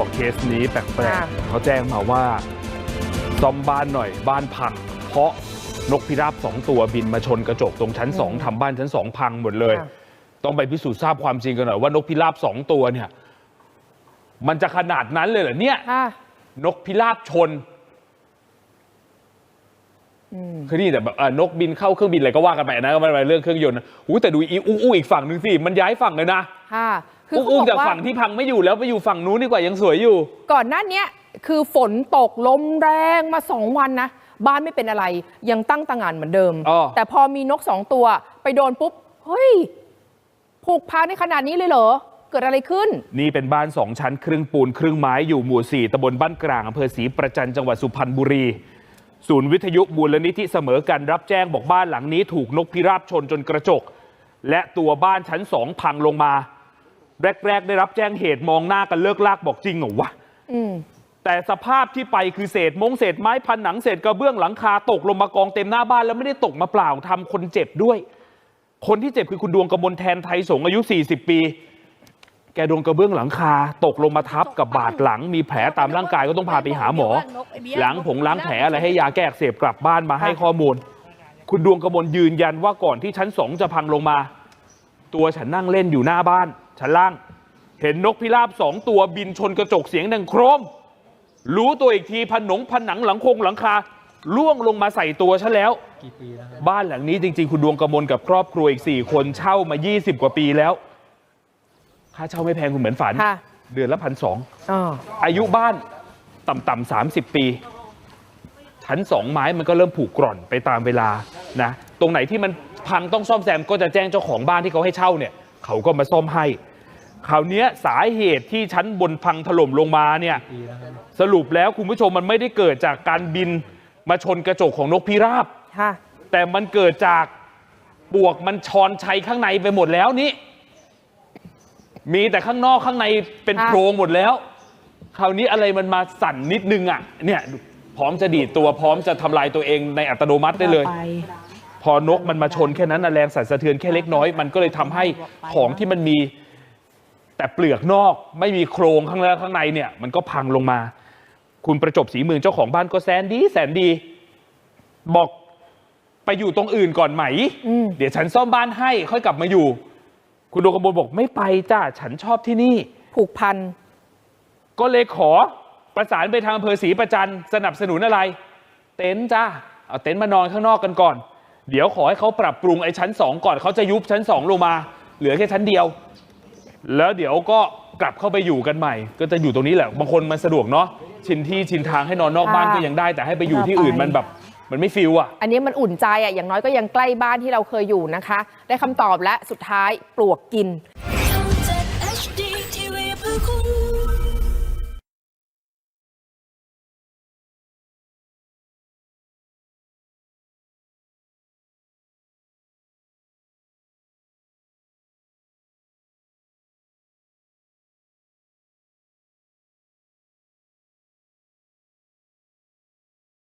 บอกเคสนี้แปลกค่ะๆเขาแจ้งมาว่าซ่อมบ้านหน่อย บ้านพัง เพราะนกพิราบสองตัวบินมาชนกระจกตรงชั้นสองทำบ้านชั้นสองพังหมดเลยค่ะต้องไปพิสูจน์ทราบความจริงกันหน่อยว่านกพิราบสองตัวเนี่ย มันจะขนาดนั้นเลยเหรอเนี่ยค่ะนกพิราบชนคือนี่แต่แบบเอ่อนกบินเข้าเครื่องบินอะไรก็ว่ากันไปนะก็ไม่เป็นไรเรื่องเครื่องยนต์นะหูแต่ดูอีอู้อู้อีกฝั่งหนึ่งสิมันย้ายฝั่งเลยนะค่ะ คืออู้เขาอู้บอกจากว่า ฝั่งที่พังไม่อยู่แล้วไปอยู่ฝั่งนู้นดีกว่ายังสวยอยู่ ก่อนหน้าเนี้ยคือฝนตกลมแรงมาสองวันนะ บ้านไม่เป็นอะไรยังตั้งตางานเหมือนเดิม อ้อ แต่พอมีนกสองตัวไปโดนปุ๊บ เฮ้ย ผูกพันในขนาดนี้เลยเหรอ เกิดอะไรขึ้น นี่เป็นบ้านสองชั้น ครึ่งปูนครึ่งไม้อยู่หมู่สี่ตำบลบ้านกลางอำเภอศรีประจันจังหวัดสุพรรณบุรี ศูนย์วิทยุมูลนิธิเสมอกันรับแจ้งบอกบ้านหลังนี้ถูกนกพิราบชนจนกระจก และตัวบ้านชั้นสองพังลงมา แรก ๆ ได้รับแจ้งเหตุมองหน้ากันเลิกลากบอกจริงเหรอวะอืมแต่สภาพที่ไปคือเศษมงเศษไม้พันหนังเศษกระเบื้องหลังคาตกลงมากองเต็มหน้าบ้านแล้วไม่ได้ตกมาเปล่าทำคนเจ็บด้วย คนที่เจ็บคือคุณดวงกมลแทนไทยสงฆ์อายุ 40 ปี แกโดนกระเบื้องหลังคา ตกลงมาทับกับบาดหลัง มีแผลตามร่างกายก็ต้องพาไปหาหมอ หลังผงล้างแผลอะไรให้ยาแก้อักเสบกลับบ้านมาให้ข้อมูล คุณดวงกมลยืนยันว่าก่อนที่ชั้นสองจะพังลงมา ตัวฉันนั่งเล่นอยู่หน้าบ้านชั้นล่าง เห็นนกพิราบสองตัวบินชนกระจกเสียงดังโครม รู้ตัวอีกทีผนงผนังหลังคงหลังคาล่วงลงมาใส่ตัวฉันแล้วบ้านหลังนี้จริง ๆ คุณดวงกมลกับครอบครัวอีก 4 คนเช่ามา 20 กว่าปีแล้ว ค่าเช่าไม่แพงคุณเหมือนฝัน ค่ะเดือนละพันสอง อ๋อ อายุบ้านต่ำๆสามสิบปี ชั้นสองไม้มันก็เริ่มผุกร่อนไปตามเวลานะ ตรงไหนที่มัน พังต้องซ่อมแซมก็จะแจ้งเจ้าของบ้านที่เขาให้เช่าเนี่ยเขาก็มาซ่อมให้คราวเนี้ยสาเหตุที่ชั้นบนพังถล่มลงมาเนี่ยสรุปแล้วคุณผู้ชมมันไม่ได้เกิดจากการบินมาชนกระจกของนกพิราบค่ะแต่มันเกิดจากปวกมันชอนชัยข้างในไปหมดแล้วนี่ มีแต่ข้างนอกข้างในเป็นค่ะโพรงหมดแล้ว คราวนี้อะไรมันมาสั่นนิดนึงอะ เนี่ยพร้อมจะดีดตัวพร้อมจะทำลายตัวเองในอัตโนมัติได้เลยไป พอนกมันมาชนแค่นั้นนะแรงสั่นสะเทือนแค่เล็กน้อย มันก็เลยทำให้ของที่มันมี แต่เปลือกนอกไม่มีโครงข้างในข้างในเนี่ย มันก็พังลงมา คุณประจบสีเมืองเจ้าของบ้านก็แสนดีแสนดี บอกไปอยู่ตรงอื่นก่อนไหม อืม เดี๋ยวฉันซ่อมบ้านให้ค่อยกลับมาอยู่ คุณดวงกมลบอกไม่ไปจ้าฉันชอบที่นี่ ผูกพัน ก็เลยขอประสานไปทางอำเภอศรีประจันสนับสนุนอะไร เต็นท์จ้าเอาเต็นท์มานอนข้างนอกกันก่อน เดี๋ยวขอให้เขาปรับปรุงไอ้ชั้นสองก่อนเขาจะยุบชั้นสองลงมา เหลือแค่ชั้นเดียว แล้วเดี๋ยวก็กลับเข้าไปอยู่กันใหม่ ก็จะอยู่ตรงนี้แหละบางคนมันสะดวกเนาะชินที่ชินทางให้นอนนอกบ้านค่ะก็ยังได้ แต่ให้ไปอยู่ที่อื่นมันแบบมันไม่ฟิลอะอันนี้มันอุ่นใจอะอย่างน้อยก็ยังใกล้บ้านที่เราเคยอยู่นะคะ ได้คำตอบและสุดท้ายปลวกกิน